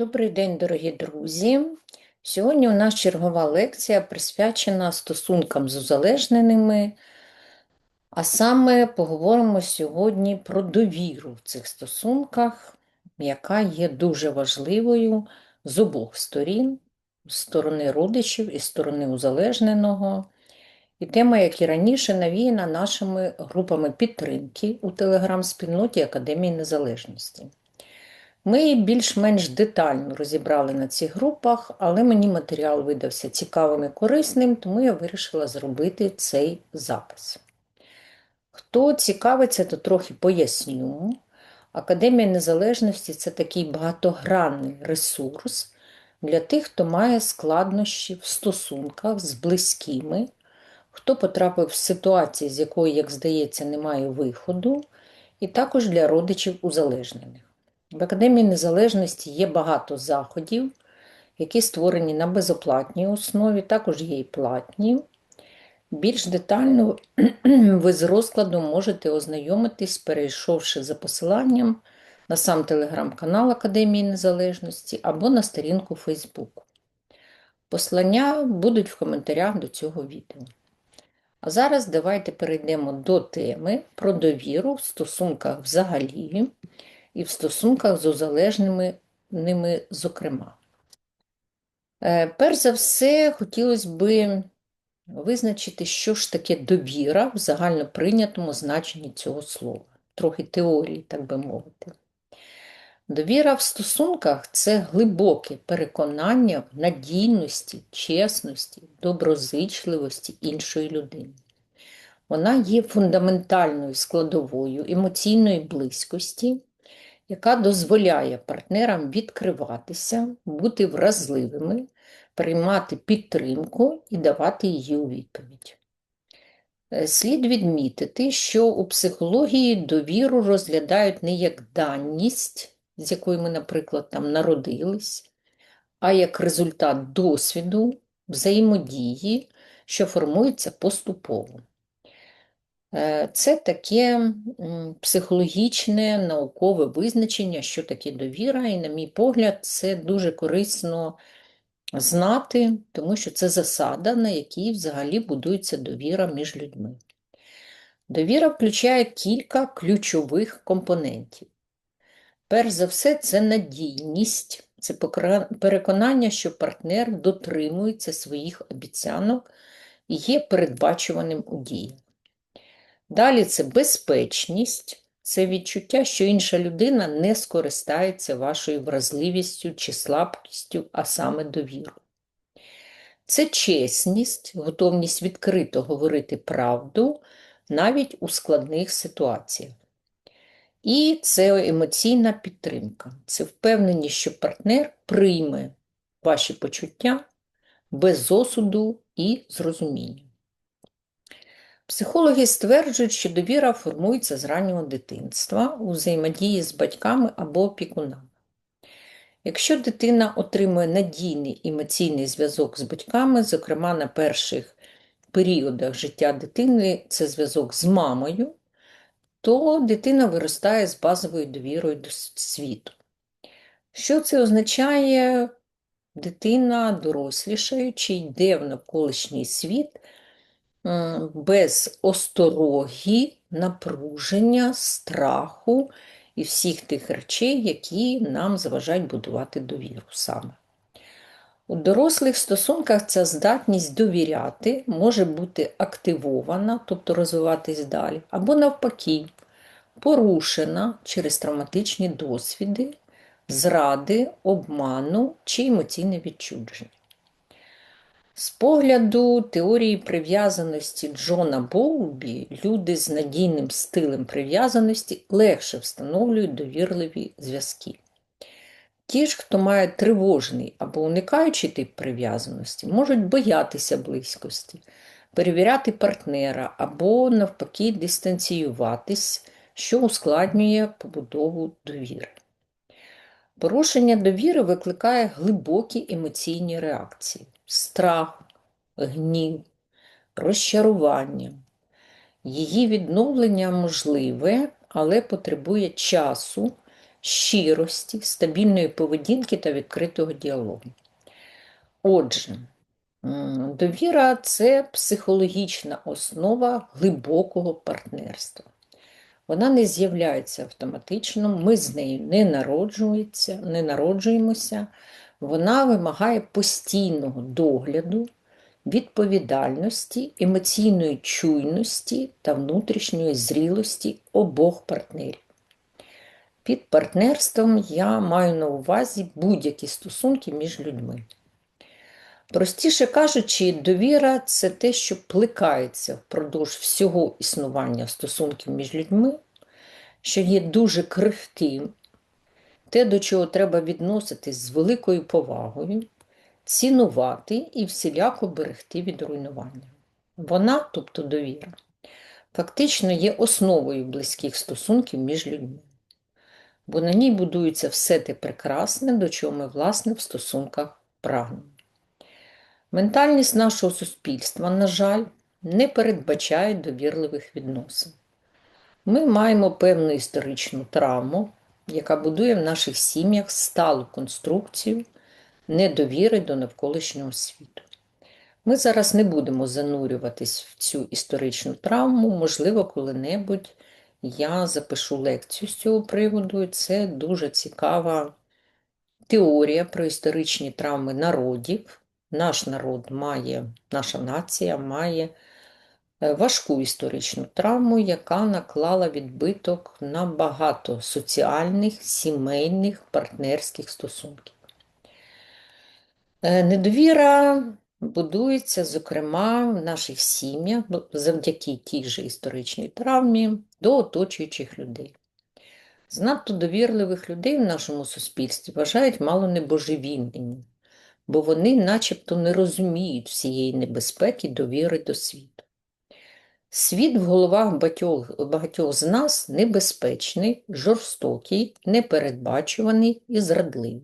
Добрий день, дорогі друзі! Сьогодні у нас чергова лекція присвячена стосункам з узалежненими, а саме поговоримо сьогодні про довіру в цих стосунках, яка є дуже важливою з обох сторін, з сторони родичів і з сторони узалежненого. І тема, як і раніше, навіяна нашими групами підтримки у телеграм-спільноті Академії Незалежності. Ми більш-менш детально розібрали на цих групах, але мені матеріал видався цікавим і корисним, тому я вирішила зробити цей запис. Хто цікавиться, то трохи поясню. Академія Незалежності це такий багатогранний ресурс для тих, хто має складнощі в стосунках з близькими, хто потрапив в ситуацію, з якої, як здається, немає виходу, і також для родичів узалежнених. В Академії Незалежності є багато заходів, які створені на безоплатній основі, також є і платні. Більш детально ви з розкладом можете ознайомитись, перейшовши за посиланням на сам телеграм-канал Академії Незалежності або на сторінку Фейсбуку. Послання будуть в коментарях до цього відео. А зараз давайте перейдемо до теми про довіру в стосунках взагалі і в стосунках з узалежними ними, зокрема. Е, перш за все, хотілося б визначити, що ж таке довіра в загальноприйнятому значенні цього слова, трохи теорії, так би мовити. Довіра в стосунках це глибоке переконання в надійності, чесності, доброзичливості іншої людини. Вона є фундаментальною складовою емоційної близькості, яка дозволяє партнерам відкриватися, бути вразливими, приймати підтримку і давати її у відповідь. Е, слід відмітити, що у психології довіру розглядають не як даність, з якою ми, наприклад, там народились, а як результат досвіду, взаємодії, що формується поступово. Е, це таке психологічне наукове визначення, що таке довіра, і, на мій погляд, це дуже корисно знати, тому що це засада, на якій взагалі будується довіра між людьми. Довіра включає кілька ключових компонентів. Перш за все, це надійність, це переконання, що партнер дотримується своїх обіцянок і є передбачуваним у діях. Далі це безпечність, це відчуття, що інша людина не скористається вашою вразливістю чи слабкістю, а саме довіру. Це чесність, готовність відкрито говорити правду навіть у складних ситуаціях. І це емоційна підтримка. Це впевненість, що партнер прийме ваші почуття без осуду і зрозуміння. Психологи стверджують, що довіра формується з раннього дитинства у взаємодії з батьками або опікунами. Якщо дитина отримує надійний емоційний зв'язок з батьками, зокрема на перших періодах життя дитини це зв'язок з мамою, то дитина виростає з базовою довірою до світу. Що це означає? Дитина, дорослішаючи, йде в навколишній світ без остороги, напруження, страху і всіх тих речей, які нам заважають будувати довіру саме. У дорослих стосунках ця здатність довіряти може бути активована, тобто розвиватись далі, або навпаки, порушена через травматичні досвіди, зради, обману чи емоційне відчудження. З погляду теорії прив'язаності Джона Боулбі, люди з надійним стилем прив'язаності легше встановлюють довірливі зв'язки. Ті ж, хто має тривожний або уникаючий тип прив'язаності, можуть боятися близькості, перевіряти партнера або, навпаки, дистанціюватись, що ускладнює побудову довіри. Порушення довіри викликає глибокі емоційні реакції страх, гнів, розчарування. Її відновлення можливе, але потребує часу, щирості, стабільної поведінки та відкритого діалогу. Отже, довіра це психологічна основа глибокого партнерства. Вона не з'являється автоматично, ми з нею не не народжуємося, вона вимагає постійного догляду, відповідальності, емоційної чуйності та внутрішньої зрілості обох партнерів. Під партнерством я маю на увазі будь-які стосунки між людьми. Простіше кажучи, довіра це те, що плекається впродовж всього існування стосунків між людьми, що є дуже крихким, те, до чого треба відноситись з великою повагою, цінувати і всіляко берегти від руйнування. Вона, тобто довіра, фактично є основою близьких стосунків між людьми, бо на ній будується все те прекрасне, до чого ми, власне, в стосунках прагнемо. Ментальність нашого суспільства, на жаль, не передбачає довірливих відносин. Ми маємо певну історичну травму, яка будує в наших сім'ях сталу конструкцію недовіри до навколишнього світу. Ми зараз не будемо занурюватись в цю історичну травму, можливо, коли-небудь я запишу лекцію з цього приводу, це дуже цікава теорія про історичні травми народів. Наш народ має, наша нація має важку історичну травму, яка наклала відбиток на багато соціальних, сімейних, партнерських стосунків. Е, недовіра будується, зокрема, в наших сім'ях завдяки тій же історичній травмі до оточуючих людей. Знато довірливих людей в нашому суспільстві вважають мало небожевільними, бо вони начебто не розуміють всієї небезпеки довіри до світу. Світ в головах багатьох, багатьох з нас небезпечний, жорстокий, непередбачуваний і зрадливий.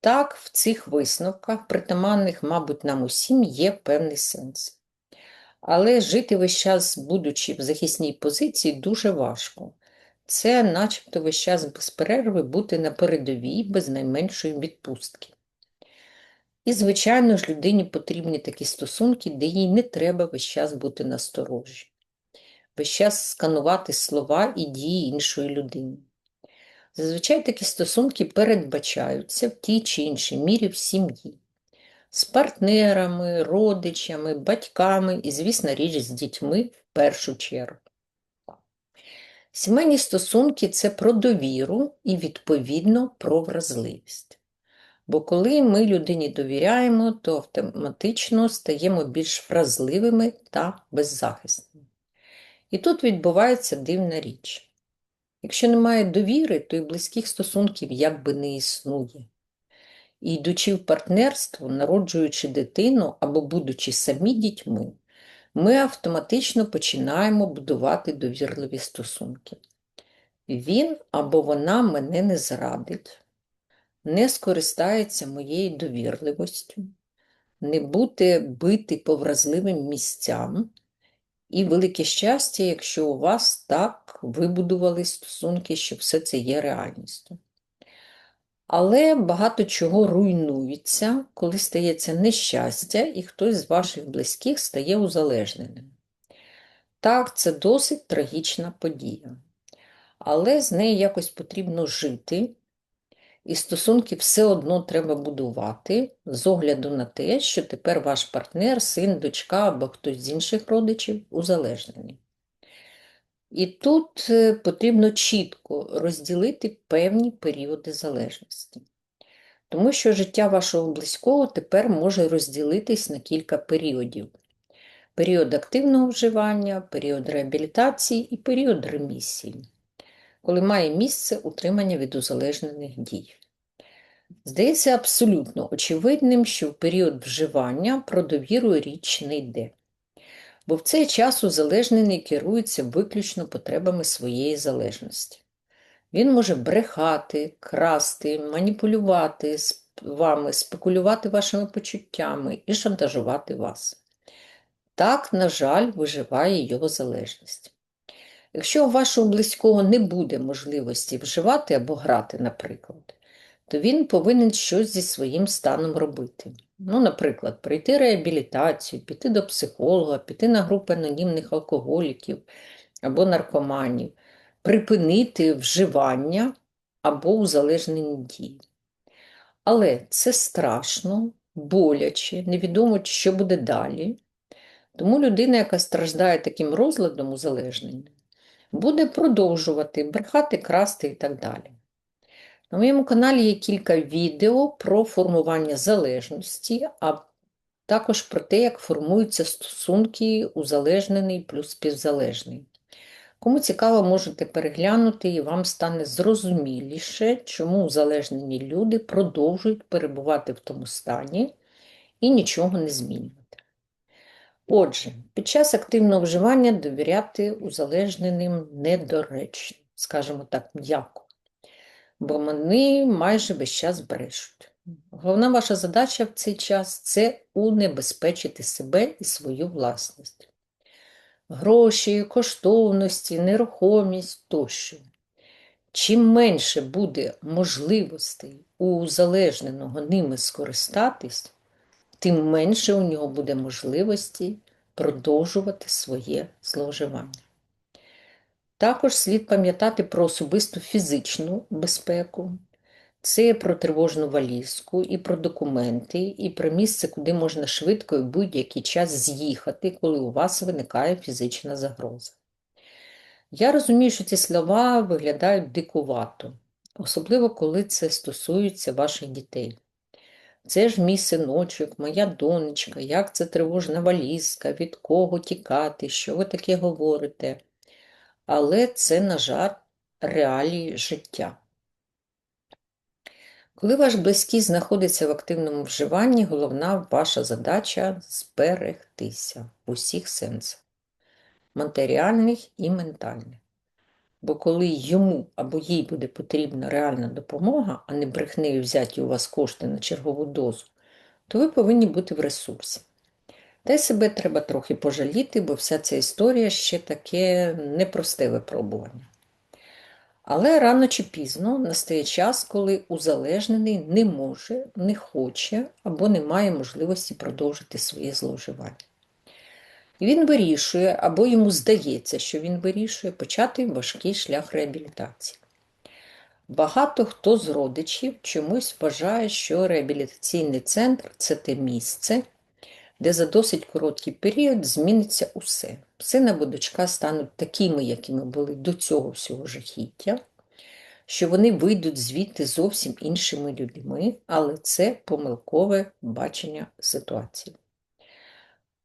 Так, в цих висновках, притаманних, мабуть, нам усім, є певний сенс. Але жити весь час, будучи в захисній позиції, дуже важко. Це, начебто, весь час без перерви бути на передовій без найменшої відпустки. І, звичайно ж, людині потрібні такі стосунки, де їй не треба весь час бути насторожі, весь час сканувати слова і дії іншої людини. Зазвичай такі стосунки передбачаються в тій чи іншій мірі в сім'ї, з партнерами, родичами, батьками і, звісно, річ з дітьми в першу чергу. Сімейні стосунки це про довіру і, відповідно, про вразливість. Бо коли ми людині довіряємо, то автоматично стаємо більш вразливими та беззахисними. І тут відбувається дивна річ. Якщо немає довіри, то і близьких стосунків якби не існує. І йдучи в партнерство, народжуючи дитину або будучи самі дітьми, ми автоматично починаємо будувати довірливі стосунки. Він або вона мене не зрадить, не скористається моєю довірливістю, не буде бити по вразливим місцям. І велике щастя, якщо у вас так вибудували стосунки, що все це є реальністю. Але багато чого руйнується, коли стається нещастя, і хтось з ваших близьких стає узалежненим. Так, це досить трагічна подія. Але з нею якось потрібно жити, і стосунки все одно треба будувати з огляду на те, що тепер ваш партнер, син, дочка або хтось з інших родичів узалежнений. І тут е, потрібно чітко розділити певні періоди залежності. Тому що життя вашого близького тепер може розділитись на кілька періодів: період активного вживання, період реабілітації і період ремісії, коли має місце утримання від узалежнених дій. Здається абсолютно очевидним, що в період вживання про довіру річ не йде бо в цей час узалежнений керується виключно потребами своєї залежності. Він може брехати, красти, маніпулювати вами, спекулювати вашими почуттями і шантажувати вас. Так, на жаль, виживає його залежність. Якщо у вашого близького не буде можливості вживати або грати, наприклад, то він повинен щось зі своїм станом робити. Ну, Наприклад, пройти реабілітацію, піти до психолога, піти на групу анонімних алкоголіків або наркоманів, припинити вживання або узалежнені дії. Але це страшно, боляче, невідомо, що буде далі. Тому людина, яка страждає таким розладом узалежнення, буде продовжувати брехати, красти і так далі. На моєму каналі є кілька відео про формування залежності, а також про те, як формуються стосунки узалежнений плюс співзалежний. Кому цікаво, можете переглянути і вам стане зрозуміліше, чому узалежнені люди продовжують перебувати в тому стані і нічого не змінювати. Отже, під час активного вживання довіряти узалежненим недоречно, скажімо так, м'яко, бо вони майже весь час брешуть. Головна ваша задача в цей час це унебезпечити себе і свою власність. Гроші, коштовності, нерухомість тощо. Чим менше буде можливостей у узалежненого ними скористатись, тим менше у нього буде можливості продовжувати своє зловживання. Також слід пам'ятати про особисту фізичну безпеку, це про тривожну валізку, і про документи, і про місце, куди можна швидко і будь-який час з'їхати, коли у вас виникає фізична загроза. Я розумію, що ці слова виглядають дикувато, особливо коли це стосується ваших дітей. Це ж мій синочок, моя донечка, як це тривожна валізка, від кого тікати, що ви таке говорите. Але це, на жаль, реалії життя. Коли ваш близький знаходиться в активному вживанні, головна ваша задача зберегтися в усіх сенсах матеріальних і ментальних. Бо коли йому або їй буде потрібна реальна допомога, а не брехнею взяті у вас кошти на чергову дозу, то ви повинні бути в ресурсі. Та й себе треба трохи пожаліти, бо вся ця історія ще таке непросте випробування. Але рано чи пізно настає час, коли узалежнений не може, не хоче або не має можливості продовжити своє зловживання. І він вирішує, або йому здається, що він вирішує почати важкий шлях реабілітації. Багато хто з родичів чомусь вважає, що реабілітаційний центр це те місце, де за досить короткий період зміниться усе. Син або дочка стануть такими, якими були до цього всього жахіття, що вони вийдуть звідти зовсім іншими людьми, але це помилкове бачення ситуації.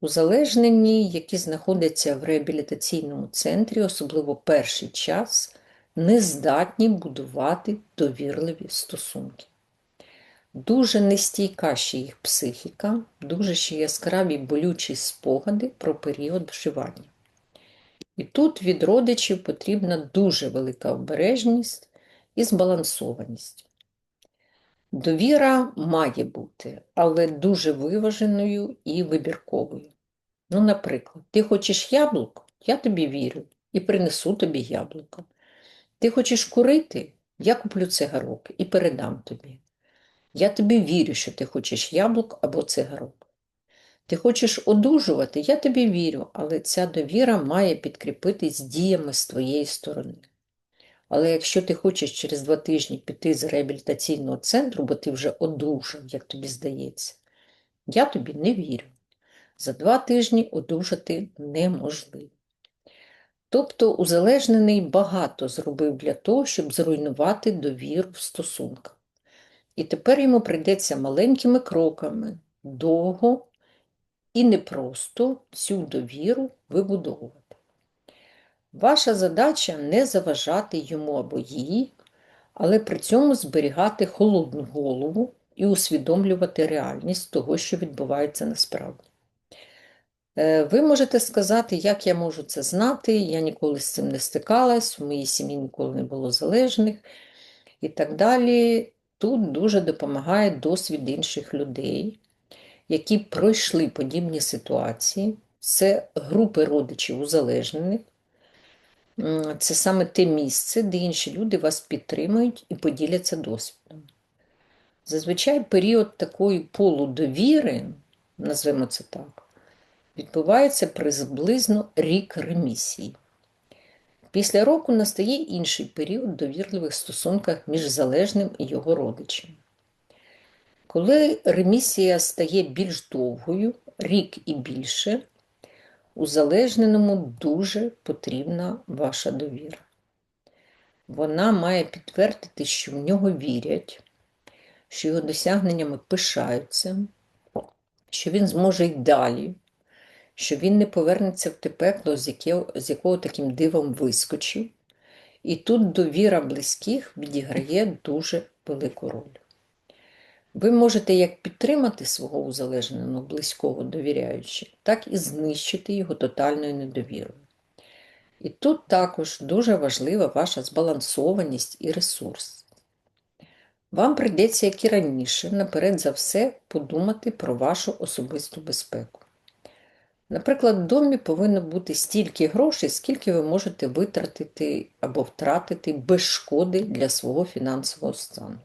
Узалежнені, які знаходяться в реабілітаційному центрі, особливо перший час, не здатні будувати довірливі стосунки. Дуже нестійка ще їх психіка, дуже ще яскраві болючі спогади про період вживання. І тут від родичів потрібна дуже велика обережність і збалансованість. Довіра має бути, але дуже виваженою і вибірковою. Ну, наприклад, ти хочеш яблук, я тобі вірю і принесу тобі яблуко. Ти хочеш курити, я куплю цигарок і передам тобі. Я тобі вірю, що ти хочеш яблук або цигарок. Ти хочеш одужувати, я тобі вірю, але ця довіра має підкріпитись діями з твоєї сторони. Але якщо ти хочеш через два тижні піти з реабілітаційного центру, бо ти вже одужав, як тобі здається, я тобі не вірю. За два тижні одужати неможливо. Тобто узалежнений багато зробив для того, щоб зруйнувати довіру в стосунках. І тепер йому прийдеться маленькими кроками довго і непросто цю довіру вибудовувати. Ваша задача не заважати йому або їй, але при цьому зберігати холодну голову і усвідомлювати реальність того, що відбувається насправді. Е, ви можете сказати, як я можу це знати, я ніколи з цим не стикалась, в моїй сім'ї ніколи не було залежних і так далі. Тут дуже допомагає досвід інших людей, які пройшли подібні ситуації. Це групи родичів узалежнених, це саме те місце, де інші люди вас підтримують і поділяться досвідом. Зазвичай період такої полудовіри, назвемо це так, відбувається приблизно рік ремісії. Після року настає інший період довірливих стосунках між залежним і його родичем. Коли ремісія стає більш довгою, рік і більше, узалежненому дуже потрібна ваша довіра. Вона має підтвердити, що в нього вірять, що його досягненнями пишаються, що він зможе й далі, що він не повернеться в те пекло, з якого, з якого таким дивом вискочив. І тут довіра близьких відіграє дуже велику роль. Ви можете як підтримати свого узалежненого близького довіряючи, так і знищити його тотальною недовірою. І тут також дуже важлива ваша збалансованість і ресурс. Вам прийдеться, як і раніше, наперед за все подумати про вашу особисту безпеку. Наприклад, в домі повинно бути стільки грошей, скільки ви можете витратити або втратити без шкоди для свого фінансового стану.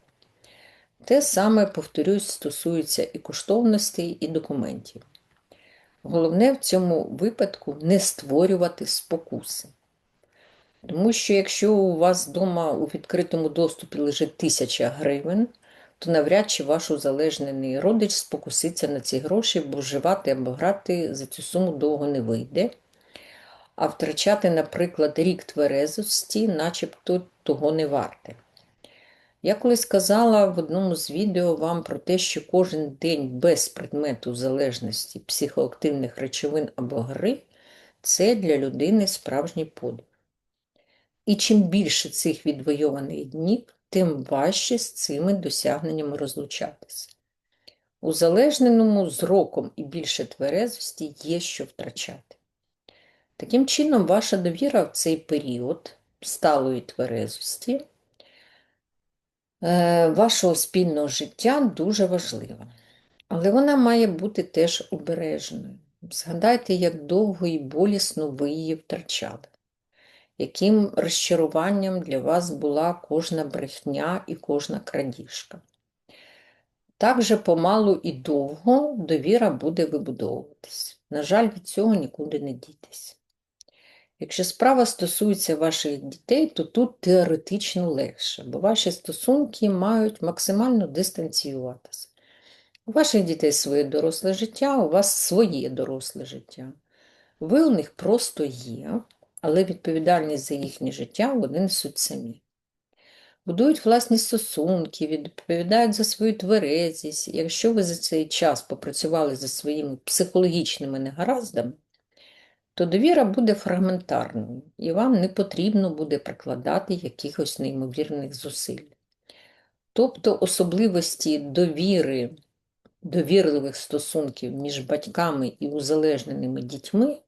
Те саме, повторюсь, стосується і коштовностей, і документів. Головне в цьому випадку не створювати спокуси. Тому що якщо у вас вдома у відкритому доступі лежить тисяча гривень, то навряд чи ваш узалежнений родич спокуситься на ці гроші, бо вживати або грати за цю суму довго не вийде. А втрачати, наприклад, рік тверезості, начебто того не варте. Я колись казала в одному з відео вам про те, що кожен день без предмету залежності психоактивних речовин або гри це для людини справжній подвиг. І чим більше цих відвойованих днів, тим важче з цими досягненнями розлучатися. Узалежненому з роком і більше тверезості є що втрачати. Таким чином, ваша довіра в цей період сталої тверезості вашого спільного життя дуже важлива. Але вона має бути теж обережною. Згадайте, як довго і болісно ви її втрачали яким розчаруванням для вас була кожна брехня і кожна крадіжка. Так же помалу і довго довіра буде вибудовуватись. На жаль, від цього нікуди не дітись. Якщо справа стосується ваших дітей, то тут теоретично легше, бо ваші стосунки мають максимально дистанціюватися. У ваших дітей своє доросле життя, у вас своє доросле життя. Ви у них просто є, але відповідальність за їхнє життя вони несуть самі. Будують власні стосунки, відповідають за свою тверезість. Якщо ви за цей час попрацювали за своїми психологічними негараздами, то довіра буде фрагментарною, і вам не потрібно буде прикладати якихось неймовірних зусиль. Тобто особливості довіри, довірливих стосунків між батьками і узалежненими дітьми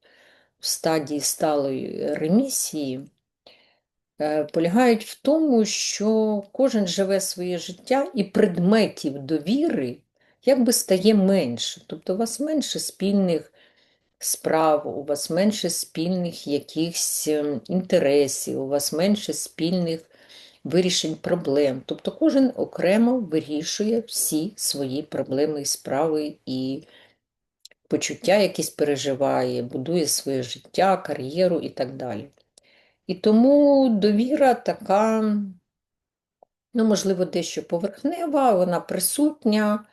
в стадії сталої ремісії е, полягають в тому, що кожен живе своє життя і предметів довіри якби стає менше. Тобто у вас менше спільних справ, у вас менше спільних якихось ем, інтересів, у вас менше спільних вирішень проблем. Тобто кожен окремо вирішує всі свої проблеми і справи і почуття якісь переживає, будує своє життя, кар'єру і так далі. І тому довіра така, ну, можливо, дещо поверхнева, вона присутня,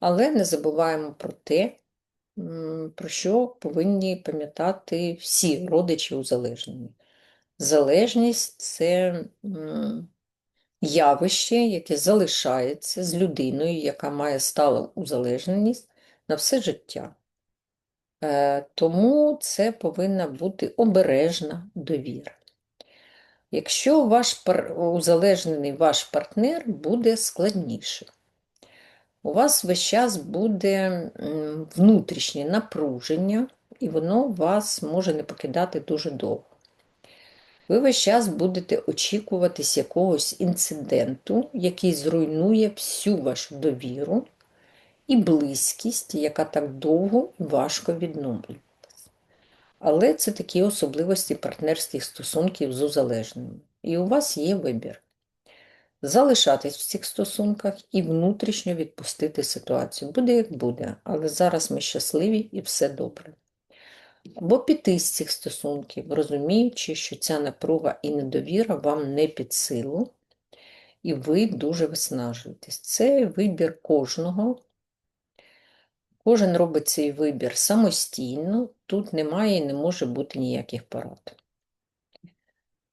але не забуваємо про те, про що повинні пам'ятати всі родичі узалежнені. Залежність це явище, яке залишається з людиною, яка має сталу узалежненість на все життя. Е, тому це повинна бути обережна довіра. Якщо ваш узалежнений ваш партнер буде складніше, у вас весь час буде внутрішнє напруження, і воно вас може не покидати дуже довго. Ви весь час будете очікуватись якогось інциденту, який зруйнує всю вашу довіру і близькість, яка так довго і важко відновлювалася. Але це такі особливості партнерських стосунків з узалежними. І у вас є вибір. Залишатись в цих стосунках і внутрішньо відпустити ситуацію. Буде як буде, але зараз ми щасливі і все добре. Або піти з цих стосунків, розуміючи, що ця напруга і недовіра вам не під силу, і ви дуже виснажуєтесь. Це вибір кожного. Кожен робить цей вибір самостійно, тут немає і не може бути ніяких порад.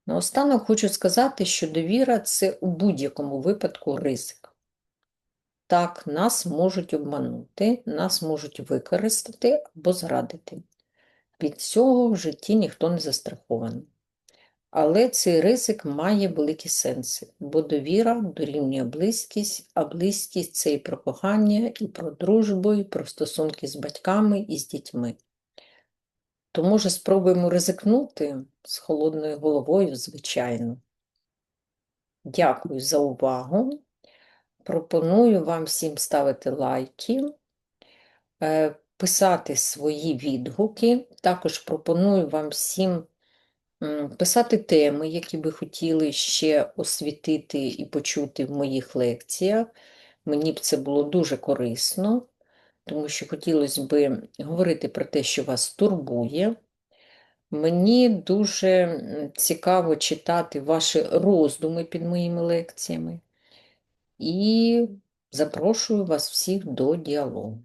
Наостанок хочу сказати, що довіра це у будь-якому випадку ризик. Так, нас можуть обманути, нас можуть використати або зрадити. Від цього в житті ніхто не застрахований. Але цей ризик має великі сенси, бо довіра дорівнює близькість, а близькість це і про кохання, і про дружбу, і про стосунки з батьками і з дітьми. То, може, спробуємо ризикнути з холодною головою, звичайно. Дякую за увагу. Пропоную вам всім ставити лайки, е, писати свої відгуки. Також пропоную вам всім писати теми, які би хотіли ще освітити і почути в моїх лекціях. Мені б це було дуже корисно, тому що хотілося б говорити про те, що вас турбує. Мені дуже цікаво читати ваші роздуми під моїми лекціями. І запрошую вас всіх до діалогу.